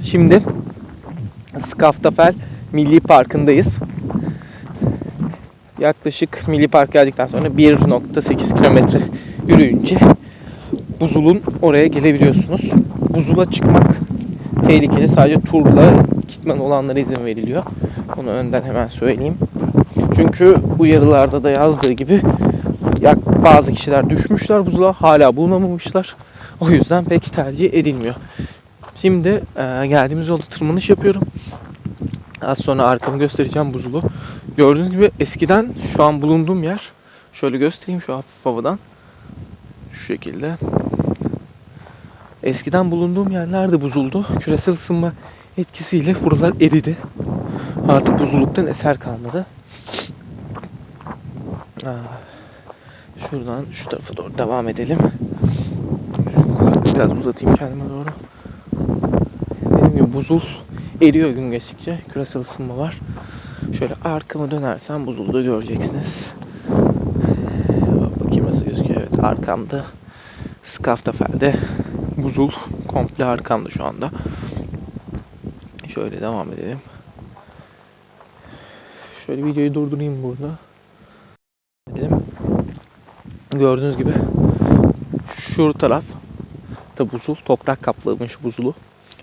Şimdi Skaftafel Milli Parkı'ndayız. Yaklaşık Milli Park geldikten sonra 1.8 kilometre yürüyünce Buzul'un oraya gelebiliyorsunuz. Buzul'a çıkmak tehlikeli. Sadece turla gitmen olanlara izin veriliyor. Onu önden hemen söyleyeyim. Çünkü uyarılarda da yazdığı gibi bazı kişiler düşmüşler buzula hala bulunamamışlar. O yüzden pek tercih edilmiyor. Şimdi e, geldiğimiz yolda tırmanış yapıyorum. Az sonra arkamı göstereceğim buzulu. Gördüğünüz gibi eskiden şu an bulunduğum yer şöyle göstereyim şu hafif havadan. Şu şekilde. Eskiden bulunduğum yerler de buzuldu. Küresel ısınma etkisiyle buralar eridi. Artık buzuluktan eser kalmadı. Şuradan şu tarafa doğru devam edelim. Biraz uzatayım kendime doğru. Dediğim gibi buzul eriyor gün geçtikçe. Küresel ısınma var. Şöyle arkamı dönersem buzulda göreceksiniz. Bakayım nasıl gözüküyor. Evet arkamda Skaftafel'de buzul komple arkamda şu anda. Şöyle devam edelim. Şöyle videoyu durdurayım burada. Edelim. Gördüğünüz gibi şu taraf da buzul, toprak kaplamış buzulu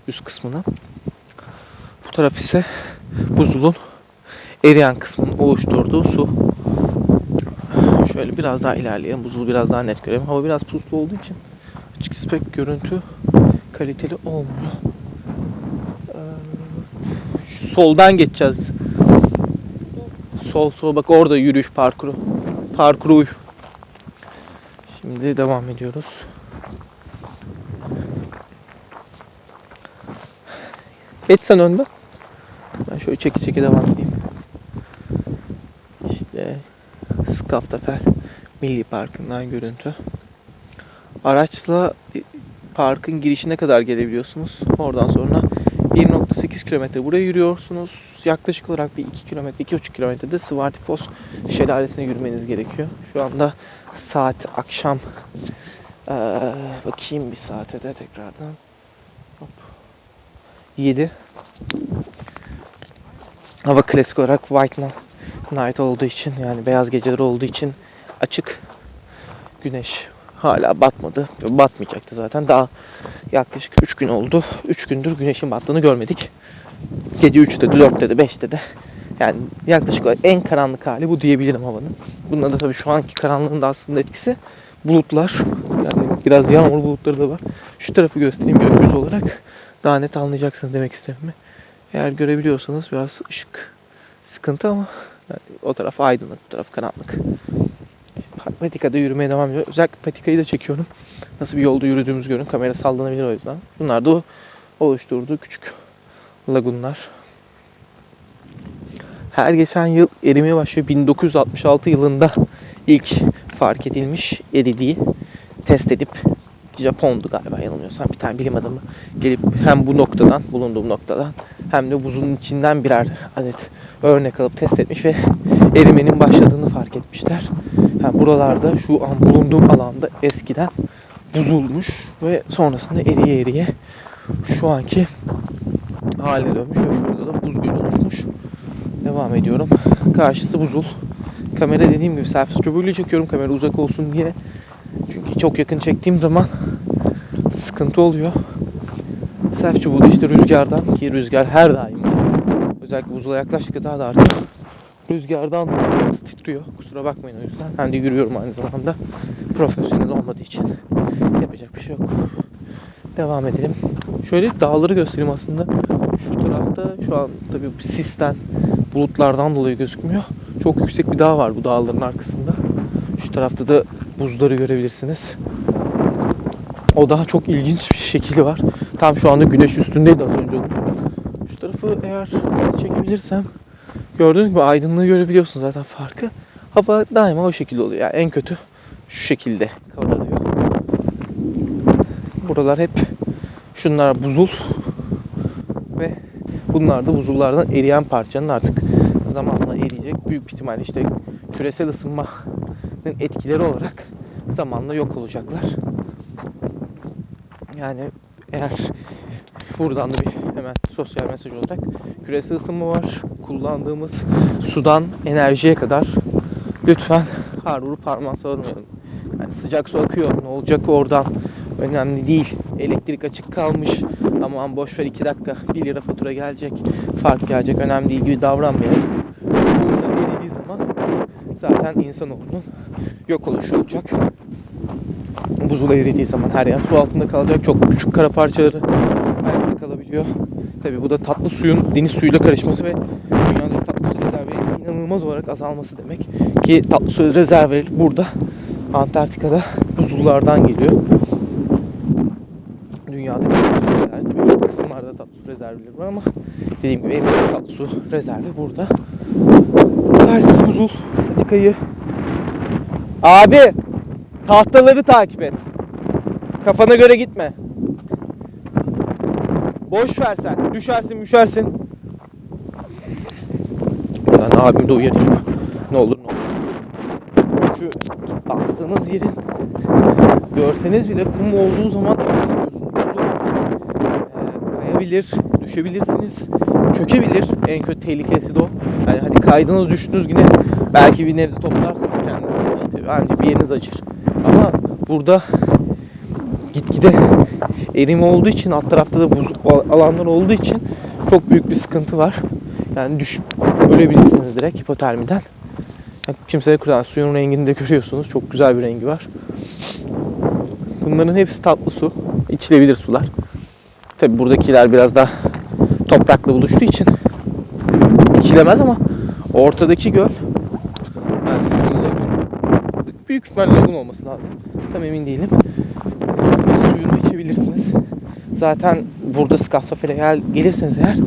üst kısmını. Bu taraf ise buzulun eriyen kısmının oluşturduğu su. Şöyle biraz daha ilerleyelim. Buzulu biraz daha net görelim. Hava biraz puslu olduğu için açıkçası pek görüntü kaliteli olmuyor. Ee, Şu soldan geçeceğiz. Sol sol bak orada yürüyüş parkuru. Parkuru. Şimdi devam ediyoruz. Geç sen önde. Ben şöyle çeki çeki devam edeyim. İşte Skaftafel Milli Parkı'ndan görüntü. Araçla parkın girişine kadar gelebiliyorsunuz. Oradan sonra 1.8 kilometre buraya yürüyorsunuz. Yaklaşık olarak bir 2 kilometre, 2,5 kilometrede Svartifos şelalesine yürümeniz gerekiyor. Şu anda saat akşam eee, bakayım bir saate de tekrardan. Hop. 7. Hava klasik olarak White Night olduğu için yani beyaz geceler olduğu için açık. Güneş hala batmadı. Batmayacaktı zaten. Daha yaklaşık 3 gün oldu. 3 gündür güneşin battığını görmedik. Gece 3'te de 4'te de 5'te de. Yani yaklaşık olarak en karanlık hali bu diyebilirim havanın. Bunda da tabii şu anki karanlığın da aslında etkisi bulutlar. Yani biraz yağmur bulutları da var. Şu tarafı göstereyim gökyüzü olarak. Daha net anlayacaksınız demek istediğimi. Eğer görebiliyorsanız biraz ışık sıkıntı ama yani o taraf aydınlık, bu taraf karanlık. Patika'da yürümeye devam ediyor. Özellikle Patika'yı da çekiyorum. Nasıl bir yolda yürüdüğümüzü görün. Kamera sallanabilir o yüzden. Bunlar da oluşturduğu küçük lagunlar. Her geçen yıl erimeye başlıyor. 1966 yılında ilk fark edilmiş eridiği test edip Japon'du galiba yanılmıyorsam bir tane bilim adamı gelip hem bu noktadan bulunduğum noktadan hem de buzun içinden birer adet örnek alıp test etmiş ve erimenin başladığını fark etmişler. Ha, buralarda şu an bulunduğum alanda eskiden buzulmuş ve sonrasında eriye eriye şu anki haline dönmüş ve şurada da buz gölü oluşmuş. Devam ediyorum. Karşısı buzul. Kamera dediğim gibi selfie çubuğuyla çekiyorum kamera uzak olsun diye. Çünkü çok yakın çektiğim zaman sıkıntı oluyor. Selfie çubuğu işte rüzgardan ki rüzgar her daim. Özellikle buzula yaklaştıkça daha da artık rüzgardan titriyor. Kusura bakmayın o yüzden. Ben de yürüyorum aynı zamanda. Profesyonel olmadığı için yapacak bir şey yok. Devam edelim. Şöyle dağları göstereyim aslında. Şu tarafta şu an tabii sisten, bulutlardan dolayı gözükmüyor. Çok yüksek bir dağ var bu dağların arkasında. Şu tarafta da buzları görebilirsiniz. O daha çok ilginç bir şekli var. Tam şu anda güneş üstündeydi az önce. Şu tarafı eğer çekebilirsem gördüğünüz gibi aydınlığı görebiliyorsunuz zaten farkı. Hava daima o şekilde oluyor. Yani en kötü şu şekilde kavruluyor. Buralar hep şunlar buzul ve bunlar da buzullardan eriyen parçanın artık zamanla eriyecek. Büyük ihtimalle işte küresel ısınmanın etkileri olarak zamanla yok olacaklar. Yani eğer buradan da bir hemen sosyal mesaj olarak. Küresel ısınma var. Kullandığımız sudan enerjiye kadar lütfen har vurup parmağı savurmayalım. Yani sıcak su akıyor. Ne olacak oradan? Önemli değil. Elektrik açık kalmış. Aman boş ver 2 dakika 1 lira fatura gelecek. Fark gelecek. Önemli değil gibi davranmayalım. Zaten insanoğlunun yok oluşu olacak. Buzul eridiği zaman her yer su altında kalacak. Çok küçük kara parçaları ayakta kalabiliyor. Tabi bu da tatlı suyun deniz suyuyla karışması ve dünyadaki tatlı su rezervlerinin inanılmaz olarak azalması demek. Ki tatlı su rezervleri burada Antarktika'da buzullardan geliyor. Dünyadaki tatlı kısımlarda tatlı su rezervleri var ama dediğim gibi en büyük tatlı su rezervi burada. Karşısı buzul. Patikayı. Abi tahtaları takip et. Kafana göre gitme. Boş ver sen. Düşersin müşersin. Ben abimi de uyarayım. Ne olur ne olmaz. Şu bastığınız yerin görseniz bile kum olduğu zaman eee, kayabilir, düşebilirsiniz, çökebilir. En kötü tehlikesi de o. Yani hadi kaydınız düştünüz yine belki bir nebze toplarsınız kendinizi. İşte bence bir yeriniz acır. Ama burada gitgide erime olduğu için alt tarafta da buz alanlar olduğu için çok büyük bir sıkıntı var. Yani düşüp ölebilirsiniz direkt hipotermiden. Yani kimseye kurtar. Suyun rengini de görüyorsunuz. Çok güzel bir rengi var. Bunların hepsi tatlı su. içilebilir sular. Tabi buradakiler biraz daha toprakla buluştuğu için içilemez ama ortadaki göl yani büyük ihtimalle lagun olması lazım. Tam emin değilim. Suyunu içebilirsiniz. Zaten burada Skaftafel'e gel, gelirseniz eğer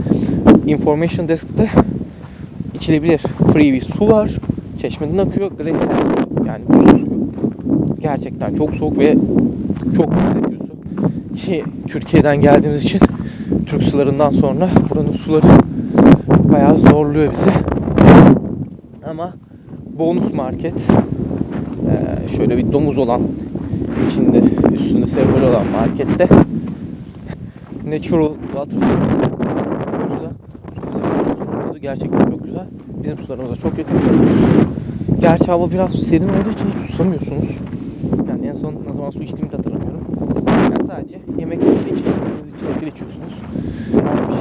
Information Desk'te içilebilir free bir su var. Çeşmeden akıyor. Glacier. Yani buzul suyu. Gerçekten çok soğuk ve çok lezzetli su. Ki Türkiye'den geldiğimiz için Türk sularından sonra buranın suları bayağı zorluyor bizi. Ama bonus market ee, şöyle bir domuz olan içinde üstünde sembol olan markette natural water gerçekten çok güzel. Bizim sularımıza çok yakın. Gerçi hava biraz serin olduğu için hiç susamıyorsunuz. Yani en son ne zaman su içtiğimi hatırlamıyorum. Sadece yemek yediğiniz için içecekler içiyorsunuz. Yani bir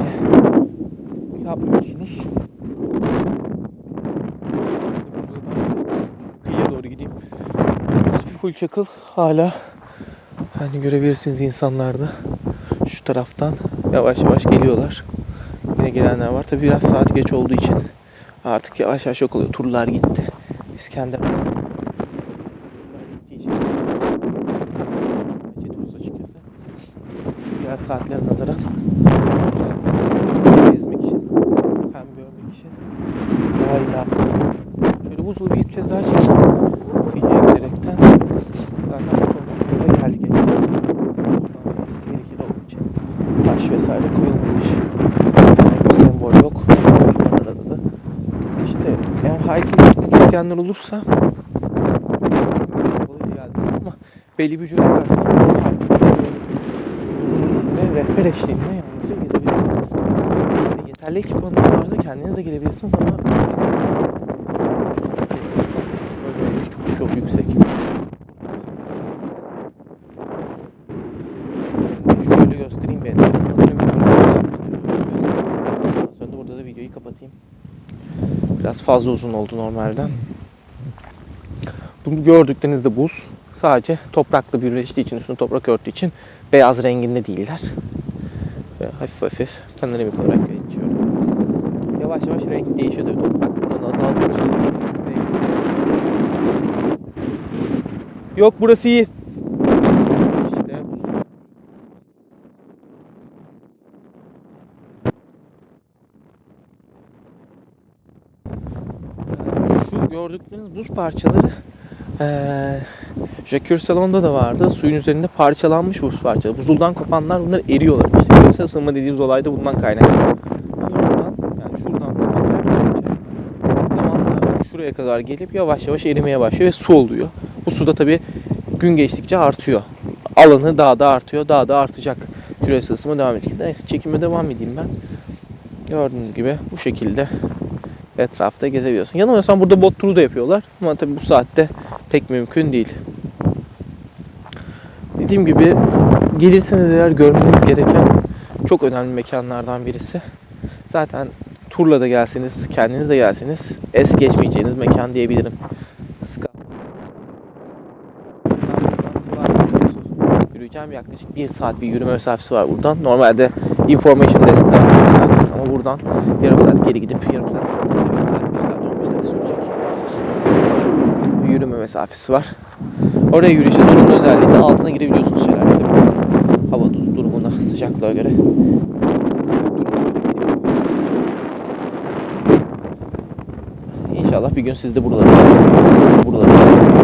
şey yapmıyorsunuz. Kıyıya doğru gideyim. Full çakıl hala hani görebilirsiniz insanlarda şu taraftan yavaş yavaş geliyorlar. Yine gelenler var. Tabi biraz saat geç olduğu için artık yavaş yavaş yok oluyor. Turlar gitti. İskender gittiği için geçiyoruz açıkçası. Diğer saatler nazaran gezmek için hem görmek için daha iyi Şöyle buzlu bir kez daha. Kıyıya giderekten zaten sonuna geldik. Buradan sonrası tehlikeli olduğu için taş vesaire koyulmamış. Yani bir sembol yok. Sularda da. İşte eğer hiking yapmak isteyenler olursa belli bir ücret uzun üstünde rehber eşliğinde yalnızca gezebilirsiniz. Yeterli ekipmanınız varsa kendiniz de gelebilirsiniz ama bölgesi çok çok yüksek. Şöyle göstereyim ben. Sonra da burada da videoyu kapatayım. Biraz fazla uzun oldu normalden. Bunu gördükleriniz de buz. Sadece toprakla birleştiği için, üstünü toprak örttüğü için beyaz renginde değiller. Ve hafif hafif panoramik olarak geçiyorum. Yavaş yavaş renk değişiyor tabii toprak bundan azaldıkça. renk- Yok burası iyi. Şu gördükleriniz buz parçaları eee Jacques Salon'da da vardı. Suyun üzerinde parçalanmış buz parçaları. Buzuldan kopanlar bunlar eriyorlar. İşte küresel ısınma dediğimiz olay da bundan kaynaklanıyor. Buzuldan yani şuradan zamanla şuraya kadar gelip yavaş yavaş erimeye başlıyor ve su oluyor. Bu su da tabii gün geçtikçe artıyor. Alanı daha da artıyor, daha da artacak. küresel ısınma devam edecek. Neyse çekime devam edeyim ben. Gördüğünüz gibi bu şekilde etrafta gezebiliyorsun. Yanılmıyorsam burada bot turu da yapıyorlar. Ama tabii bu saatte pek mümkün değil. Dediğim gibi gelirseniz eğer görmeniz gereken çok önemli mekanlardan birisi. Zaten turla da gelseniz, kendiniz de gelseniz es geçmeyeceğiniz mekan diyebilirim. Yürüyeceğim yaklaşık bir saat bir yürüme mesafesi var buradan. Normalde information desk'ten ama buradan yarım saat geri gidip yarım saat, bir saat, bir saat 15 dakika sürecek bir yürüme mesafesi var. Oraya yürüyeceğiz. Onun özelliği de altına girebiliyorsunuz şelalede. Hava durumuna, sıcaklığa göre. İnşallah bir gün siz de buralara gelirsiniz. Buralara gelirsiniz.